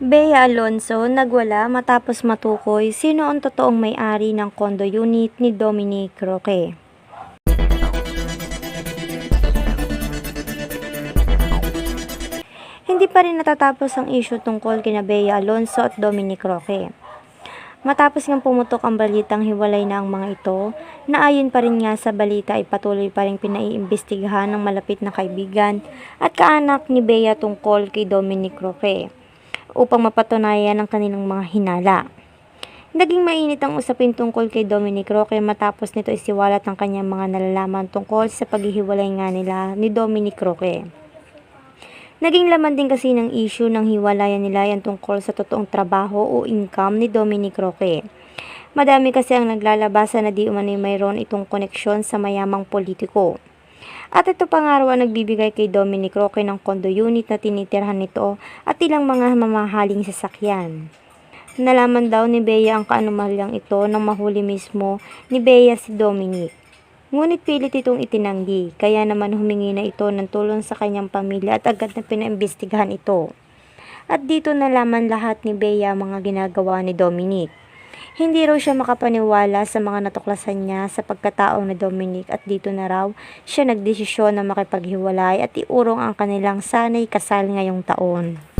Bea Alonso nagwala matapos matukoy sino ang totoong may-ari ng condo unit ni Dominic Roque. Hindi pa rin natatapos ang issue tungkol kina Bea Alonso at Dominic Roque. Matapos ng pumutok ang balitang hiwalay na ang mga ito, na ayon pa rin nga sa balita ay patuloy pa rin pinaiimbestigahan ng malapit na kaibigan at kaanak ni Bea tungkol kay Dominic Roque upang mapatunayan ang kanilang mga hinala. Naging mainit ang usapin tungkol kay Dominic Roque matapos nito isiwalat ang kanyang mga nalalaman tungkol sa paghihiwalay nga nila ni Dominic Roque. Naging laman din kasi ng issue ng hiwalayan nila yan tungkol sa totoong trabaho o income ni Dominic Roque. Madami kasi ang naglalabasa na di umano'y mayroon itong koneksyon sa mayamang politiko. At ito pa nga raw ang nagbibigay kay Dominic Roque ng condo unit na tinitirhan nito at ilang mga mamahaling sasakyan. Nalaman daw ni Bea ang kaanumalyang ito nang mahuli mismo ni Bea si Dominic. Ngunit pilit itong itinanggi, kaya naman humingi na ito ng tulong sa kanyang pamilya at agad na pinaimbestigahan ito. At dito nalaman lahat ni Bea mga ginagawa ni Dominic. Hindi raw siya makapaniwala sa mga natuklasan niya sa pagkatao ni Dominic at dito na raw siya nagdesisyon na makipaghiwalay at iurong ang kanilang sanay kasal ngayong taon.